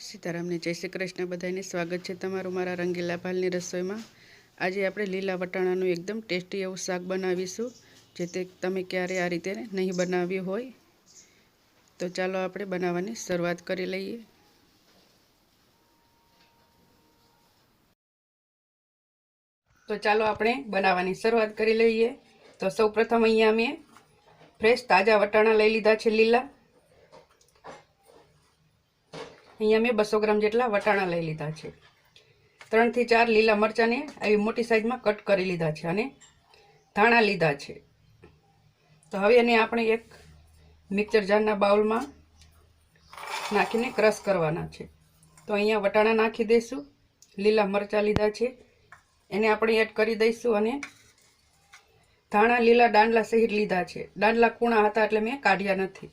સીતારામને જય શ્રી કૃષ્ણ. બધાને સ્વાગત છે તમારું મારા રંગીલા ભાલની રસોઈમાં. આજે આપણે લીલા વટાણાનું એકદમ ટેસ્ટી એવું શાક બનાવીશું જે તે તમે ક્યારે આ રીતે નહીં બનાવ્યું હોય. તો ચાલો આપણે બનાવવાની શરૂઆત કરી લઈએ. તો ચાલો આપણે બનાવવાની શરૂઆત કરી લઈએ. તો સૌ પ્રથમ અહીંયા મેં ફ્રેશ તાજા વટાણા લઈ લીધા છે લીલા. અહીંયા મેં બસો ગ્રામ જેટલા વટાણા લઈ લીધા છે. ત્રણથી ચાર લીલા મરચાંને આવી મોટી સાઈઝમાં કટ કરી લીધા છે અને ધાણા લીધા છે. તો હવે એને આપણે એક મિક્સર જારના બાઉલમાં નાખીને ક્રશ કરવાના છે. તો અહીંયા વટાણા નાખી દઈશું. લીલા મરચાં લીધા છે. એને આપણે એડ કરી દઈશું અને ધાણા લીલા દાંડલા સહિત લીધા છે. દાંડલા કૂણા હતા એટલે મેં કાઢ્યા નથી.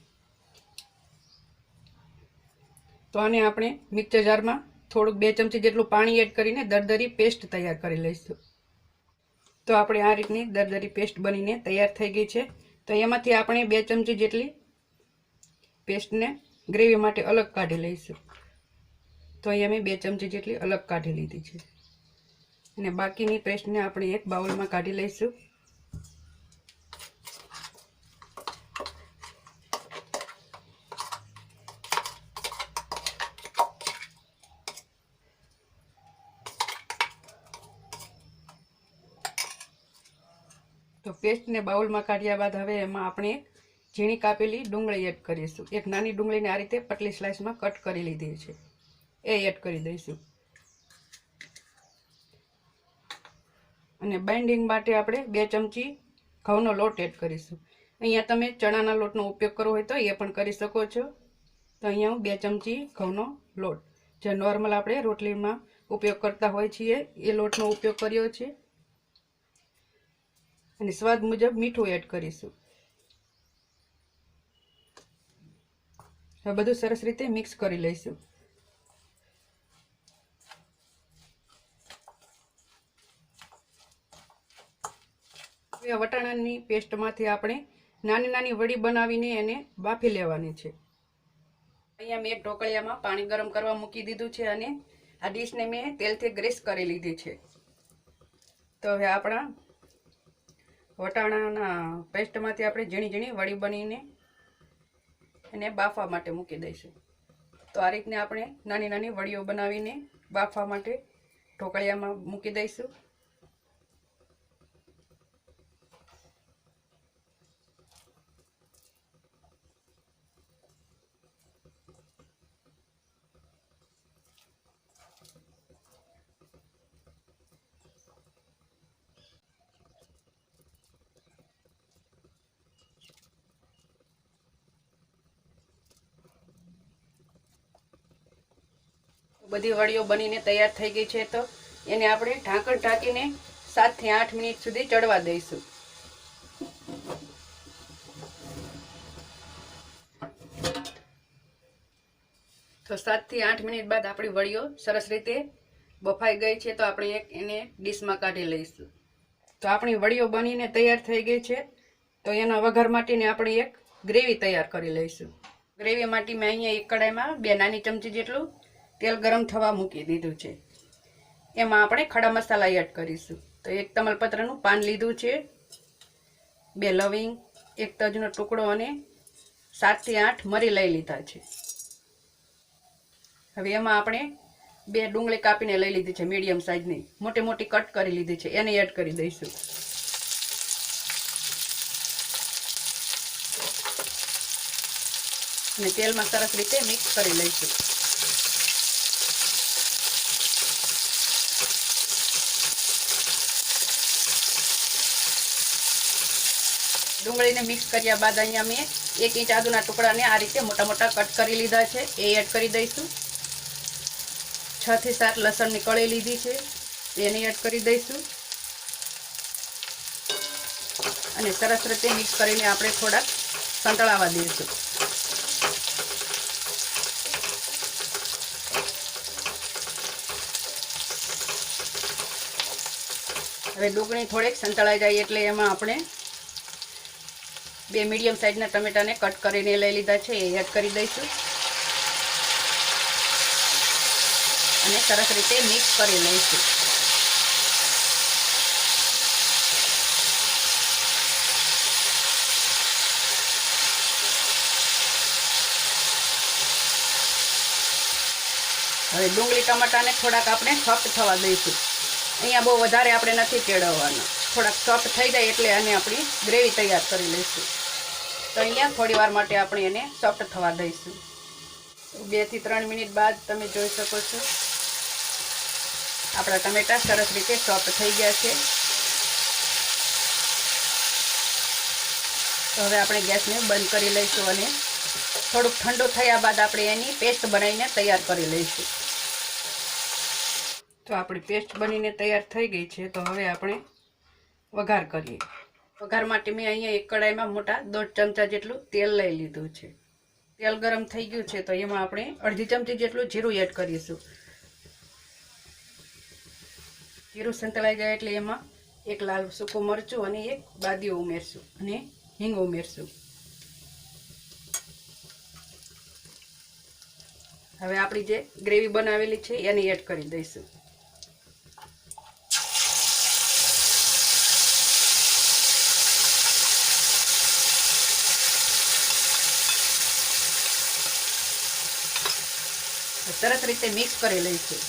તો આને આપણે મિક્સર જારમાં થોડુંક બે ચમચી જેટલું પાણી એડ કરીને દરદરી પેસ્ટ તૈયાર કરી લઈશું. તો આપણે આ રીતની દરદરી પેસ્ટ બનીને તૈયાર થઈ ગઈ છે. તો એમાંથી આપણે બે ચમચી જેટલી પેસ્ટને ગ્રેવી માટે અલગ કાઢી લઈશું. તો અહીંયા મેં બે ચમચી જેટલી અલગ કાઢી લીધી છે. અને બાકીની પેસ્ટને આપણે એક બાઉલમાં કાઢી લઈશું. પેસ્ટને બાઉલમાં કાઢ્યા બાદ હવે એમાં આપણે ઝીણી કાપેલી ડુંગળી એડ કરીશું. એક નાની ડુંગળીને આ રીતે પતલી સ્લાઇસમાં કટ કરી લીધી છે. એ એડ કરી દઈશું. અને બાઇન્ડિંગ માટે આપણે બે ચમચી ઘઉંનો લોટ એડ કરીશું. અહીંયા તમે ચણાના લોટનો ઉપયોગ કરવો હોય તો એ પણ કરી શકો છો. તો અહીંયા હું બે ચમચી ઘઉંનો લોટ. જે નોર્મલ આપણે રોટલીમાં ઉપયોગ કરતા હોય છીએ, એ લોટનો ઉપયોગ કર્યો છે. અને સ્વાદ મુજબ મીઠું એડ કરીશું. હવે બધું સરસ રીતે મિક્સ કરી લઈશું. હવે વટાણાની પેસ્ટમાંથી આપણે નાની નાની વડી બનાવીને એને બાફી લેવાની છે. અહીંયા મેં ઢોકળિયામાં પાણી ગરમ કરવા મૂકી દીધું છે અને આ ડીશને મેં તેલથી ગ્રેસ કરી લીધી છે. તો હવે આપણા વટાણાના પેસ્ટમાંથી આપણે ઝીણી ઝીણી વડી બનીને એને બાફવા માટે મૂકી દઈશું. તો આ રીતને આપણે નાની નાની વડીઓ બનાવીને બાફવા માટે ઢોકળિયામાં મૂકી દઈશું. બધી વડીઓ બનીને તૈયાર થઈ ગઈ છે તો એને આપણે ઢાંકણ ઢાંકીને સાતથી આઠ મિનિટ સુધી ચડવા દઈશું. તો સાતથી આઠ મિનિટ બાદ આપણી વડીઓ સરસ રીતે બફાઈ ગઈ છે તો આપણે એક એને ડીશમાં કાઢી લઈશું. તો આપણી વડીઓ બનીને તૈયાર થઈ ગઈ છે તો એના વઘાર માટેની આપણે એક ગ્રેવી તૈયાર કરી લઈશું. ગ્રેવી માટે મેં અહીંયા એક કડાઈમાં બે નાની ચમચી જેટલું તેલ ગરમ થવા મૂકી દીધું છે. એમાં આપણે ખડા મસાલા એડ કરીશું. તો એક તમાલપત્રનું પાન લીધું છે. બે લવિંગ, એક તજનો ટુકડો અને સાતથી આઠ મરી લઈ લીધા છે. હવે એમાં આપણે બે ડુંગળી કાપીને લઈ લીધી છે, મીડિયમ સાઇઝની મોટી મોટી કટ કરી લીધી છે, એને એડ કરી દઈશું. અને તેલમાં સરસ રીતે મિક્સ કરી લઈશું. ડુંગળીને મિક્સ કર્યા બાદ અહીંયા મેં એક ઇંચ આદુના ટુકડાને આ રીતે મોટા મોટા કટ કરી લીધા છે. એ એડ કરી દઈશું. છ થી સાત લસણની કળી લીધી છે. એને એડ કરી દઈશું. અને સરસ રીતે મિક્સ કરીને આપણે થોડાક સંતળાવા દઈશું. હવે ડુંગળી થોડીક સંતળાઈ જાય એટલે એમાં આપણે બે મીડિયમ સાઇઝના ટમેટાને કટ કરીને લઈ લીધા છે, એ એડ કરી દઈશું. અને સરસ રીતે મિક્સ કરી લઈશું. હવે ડુંગળી ટમાટાને થોડાક આપણે સોફ્ટ થવા દઈશું. અહીંયા બહુ વધારે આપણે નથી કેળવવાના. થોડાક સોફ્ટ થઈ જાય એટલે આને આપણી ગ્રેવી તૈયાર કરી લઈશું. તો અહીંયા થોડી વાર માટે આપણે એને સોફ્ટ થવા દઈશું. બેથી ત્રણ મિનિટ બાદ તમે જોઈ શકો છો. આપણા ટમેટા સરસ રીતે સોફ્ટ થઈ ગયા છે. તો હવે આપણે ગેસને બંધ કરી લઈશું અને થોડુંક ઠંડુ થયા બાદ આપણે એની પેસ્ટ બનાવીને તૈયાર કરી લઈશું. તો આપણી પેસ્ટ બનીને તૈયાર થઈ ગઈ છે. તો હવે આપણે વઘાર કરીએ. વઘાર માટે મેં અહીંયા એક કડાઈમાં મોટા દોઢ ચમચા જેટલું તેલ લઈ લીધું છે. તેલ ગરમ થઈ ગયું છે તો એમાં આપણે અડધી ચમચી જેટલું જીરું એડ કરીશું. જીરું સંતળાઈ જાય એટલે એમાં એક લાલ સૂકું મરચું અને એક બાદીઓ ઉમેરશું અને હિંગ ઉમેરશું. હવે આપણી જે ગ્રેવી બનાવેલી છે એને એડ કરી દઈશું. સરસ રીતે મિક્સ કરી લઈશું.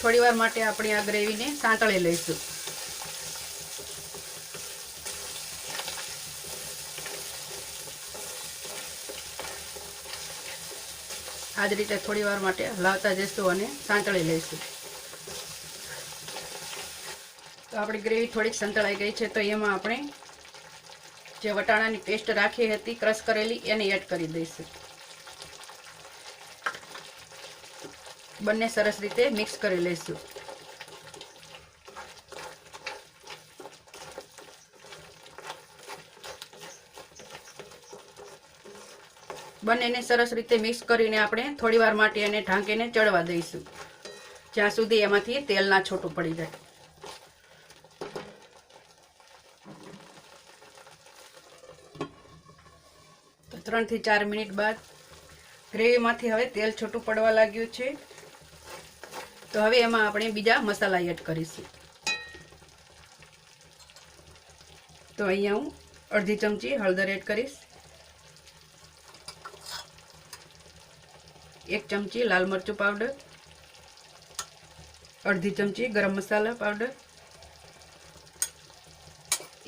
થોડી વાર માટે આપણે આ ગ્રેવીને સાંતળી લઈશું. આ જ રીતે થોડી વાર માટે હલાવતા જઈશું અને સાંતળી લઈશું. તો આપણી ગ્રેવી થોડીક સંતળાઈ ગઈ છે, તો એમાં આપણે જે વટાણાની પેસ્ટ રાખી હતી ક્રશ કરેલી, એને એડ કરી દઈશું. બંને સરસ રીતે મિક્સ કરી લઈશું. બંનેને સરસ રીતે મિક્સ કરીને આપણે થોડી વાર માટે એને ઢાંકીને ચડવા દઈશું. જ્યાં સુધી એમાંથી તેલ ના છોટું પડી જાય. ત્રણથી ચાર મિનિટ બાદ ગ્રેવીમાંથી હવે તેલ છોટું પડવા લાગ્યું છે. તો હવે એમાં આપણે બીજા મસાલા એડ કરીશું. તો અહીંયા હું અડધી ચમચી હળદર એડ કરીશ. એક ચમચી લાલ મરચું પાવડર. અડધી ચમચી ગરમ મસાલા પાવડર.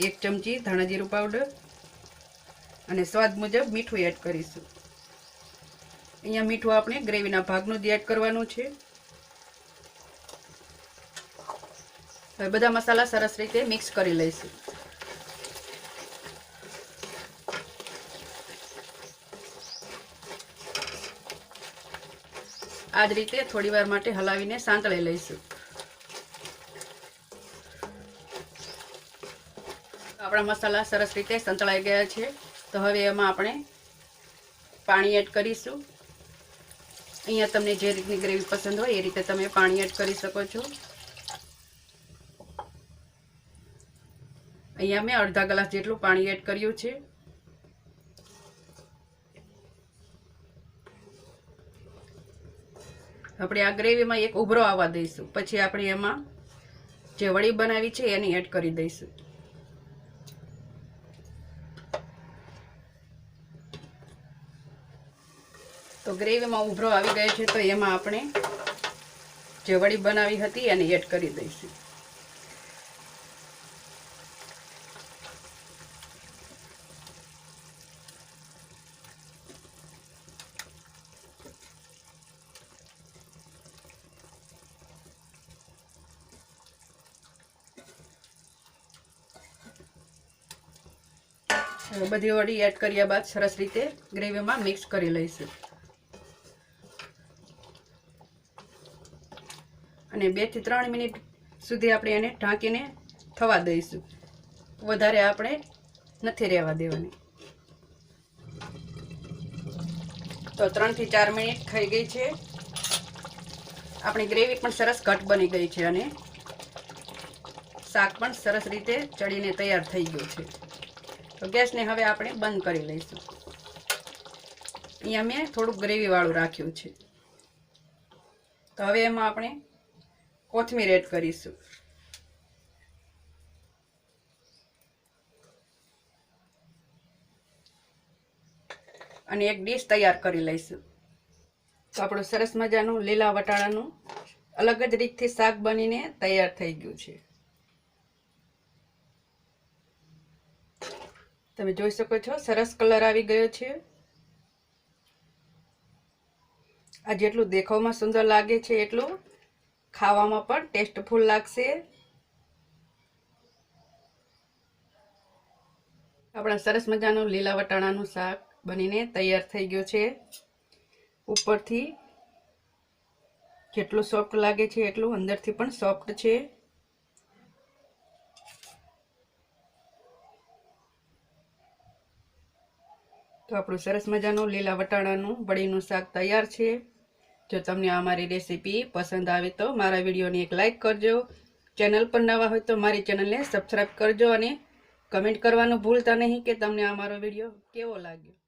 એક ચમચી ધાણા જીરું પાવડર. અને સ્વાદ મુજબ મીઠું એડ કરીશું. અહીંયા મીઠું આપણે ગ્રેવીના ભાગનું જ એડ કરવાનું છે. હવે બધા મસાલા સરસ રીતે મિક્સ કરી લઈશું. આ જ રીતે થોડી વાર માટે હલાવીને સાંતળી લઈશું. આપણા મસાલા સરસ રીતે સંતળાઈ ગયા છે. તો હવે એમાં આપણે પાણી એડ કરીશું. અહીંયા તમને જે રીતની ગ્રેવી પસંદ હોય એ રીતે તમે પાણી એડ કરી શકો છો. અહીંયા મેં અડધા ગ્લાસ જેટલું પાણી એડ કર્યું છે. આપણે આ ગ્રેવીમાં એક ઉભરો આવવા દઈશું. પછી આપણે એમાં જે વડી બનાવી છે એની એડ કરી દઈશું. તો ગ્રેવીમાં ઉભરો આવી ગયો છે તો એમાં આપણે જે વડી બનાવી હતી એને એડ કરી દઈશું. બધી વડી એડ કર્યા બાદ સરસ રીતે ગ્રેવીમાં મિક્સ કરી લઈશું. અને બેથી ત્રણ મિનિટ સુધી આપણે એને ઢાંકીને થવા દઈશું. વધારે આપણે નથી રહેવા દેવાની. તો ત્રણથી ચાર મિનિટ થઈ ગઈ છે. આપણી ગ્રેવી પણ સરસ ઘટ બની ગઈ છે અને શાક પણ સરસ રીતે ચડીને તૈયાર થઈ ગયું છે. તો ગેસને હવે આપણે બંધ કરી લઈશું. અહીંયા મેં થોડુંક ગ્રેવીવાળું રાખ્યું છે. તો હવે એમાં આપણે કોથમીર એડ કરીશું. અને એક ડીશ તૈયાર કરી લઈશું. તો આપણું સરસ મજાનું લીલા વટાણાનું અલગ જ રીતથી શાક બનીને તૈયાર થઈ ગયું છે. તમે જોઈ શકો છો, સરસ કલર આવી ગયો છે. આ જેટલું દેખાવમાં સુંદર લાગે છે એટલું ખાવામાં પણ ટેસ્ટફુલ લાગશે. આપણા સરસ મજાનું લીલા વટાણાનું શાક બનીને તૈયાર થઈ ગયું છે. ઉપરથી જેટલું સોફ્ટ લાગે છે એટલું અંદરથી પણ સોફ્ટ છે. તો આપણું સરસ મજાનું લીલા વટાણાનું બળીનું શાક તૈયાર છે. જો તમને આ મારી રેસીપી પસંદ આવે તો મારા વિડીયોને એક લાઇક કરજો. ચેનલ પર નવા હોય તો મારી ચેનલને સબસ્ક્રાઈબ કરજો અને કમેન્ટ કરવાનું ભૂલતા નહીં કે તમને આ મારો વીડિયો કેવો લાગ્યો.